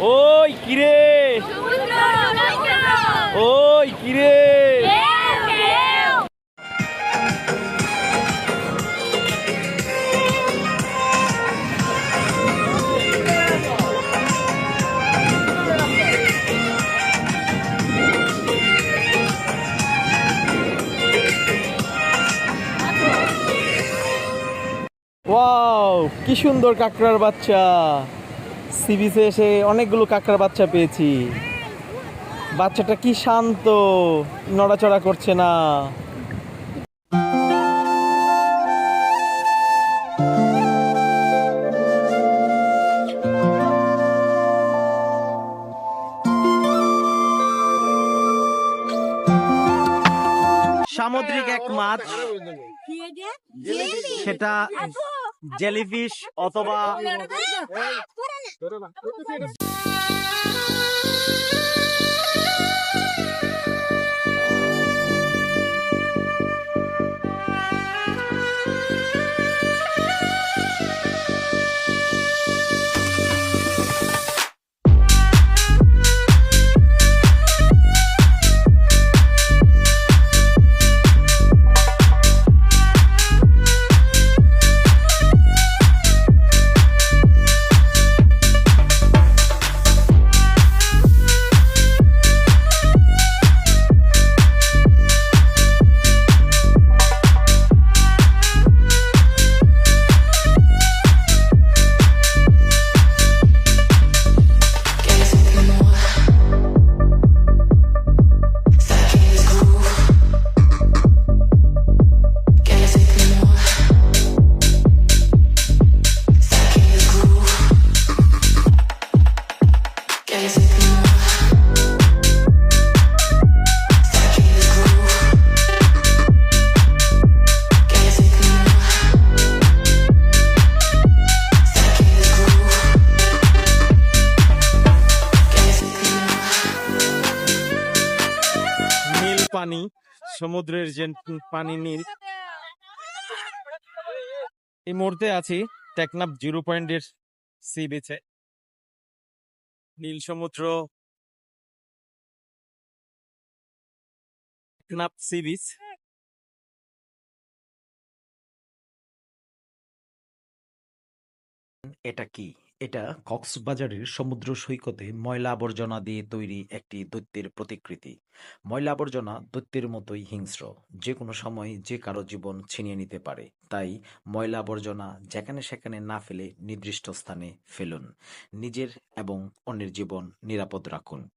ওই কিরে? ওই কিরে? কি সুন্দর কাঁকড়ার বাচ্চা। সি বিচে এসে অনেকগুলো কাঁকড়ার বাচ্চা পেয়েছি। বাচ্চাটা কি শান্ত নড়াচড়া করছে না। সামুদ্রিক এক মাছ। সেটা জেলিফিশ। অথবা নীল পানি, সমুদ্রের যে পানি নীল। এই মুহূর্তে আছি টেকনাফ জিরো পয়েন্টের সি বিচে নীল সমুদ্র। টেকনাফ সি বিচ এটা কি? এটা কক্সবাজারের সমুদ্র সৈকতে ময়লা আবর্জনা দিয়ে তৈরি একটি দৈত্যের প্রতিকৃতি। ময়লা আবর্জনা দৈত্যের মতোই হিংস্র যে কোনো সময় যে কারও জীবন ছিনিয়ে নিতে পারে। তাই ময়লা আবর্জনা যেখানে সেখানে না ফেলে নির্দিষ্ট স্থানে ফেলুন। নিজের এবং অন্যের জীবন নিরাপদ রাখুন।